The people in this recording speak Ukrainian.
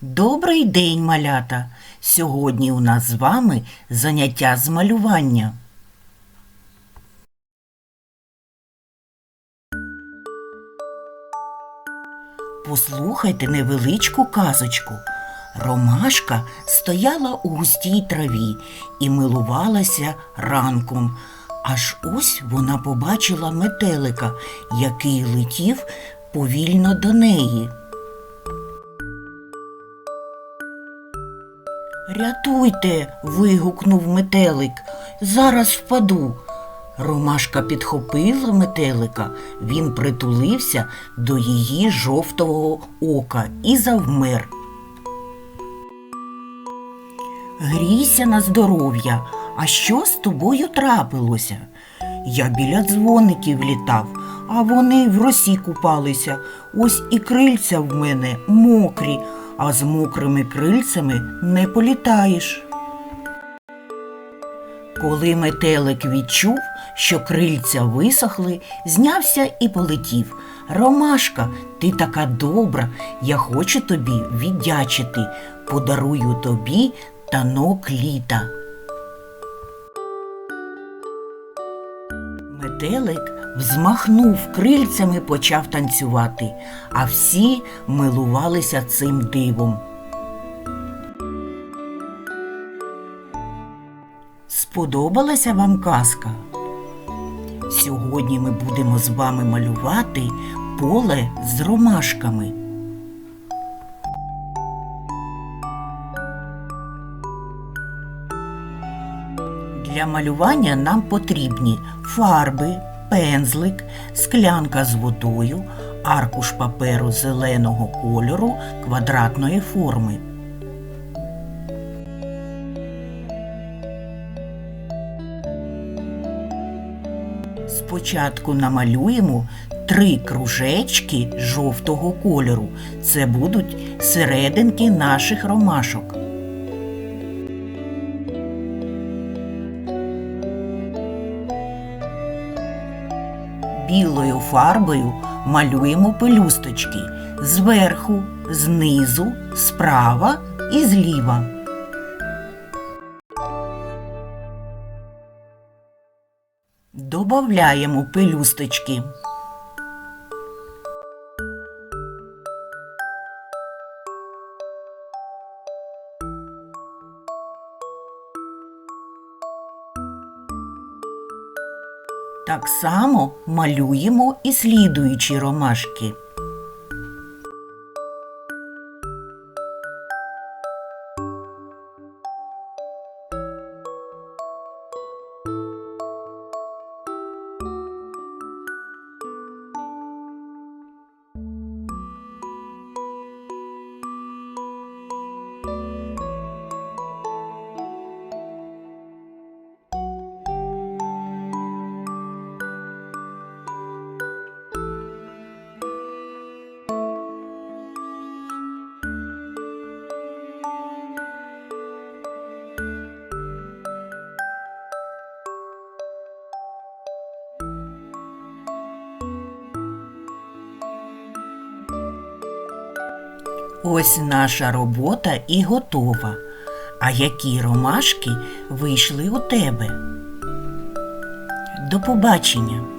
Добрий день, малята! Сьогодні у нас з вами заняття з малювання. Послухайте невеличку казочку. Ромашка стояла у густій траві і милувалася ранком. Аж ось вона побачила метелика, який летів повільно до неї. Рятуйте. вигукнув метелик. Зараз впаду. Ромашка підхопила метелика, він притулився до її жовтого ока і завмер. Грійся на здоров'я, а що з тобою трапилося? Я біля дзвоників літав, а вони в росі купалися. Ось і крильця в мене мокрі, а з мокрими крильцями не політаєш. Коли метелик відчув, що крильця висохли, знявся і полетів. Ромашка, ти така добра, я хочу тобі віддячити, подарую тобі танок літа. Метелик взмахнув крильцями, почав танцювати, а всі милувалися цим дивом. Сподобалася вам казка? Сьогодні ми будемо з вами малювати поле з ромашками. Для малювання нам потрібні фарби, пензлик, склянка з водою, аркуш паперу зеленого кольору квадратної форми. Спочатку намалюємо три кружечки жовтого кольору. Це будуть серединки наших ромашок. Білою фарбою малюємо пелюсточки зверху, знизу, справа і зліва. Добавляємо пелюсточки. Так само малюємо і слідуючі ромашки. Ось наша робота і готова. А які ромашки вийшли у тебе? До побачення!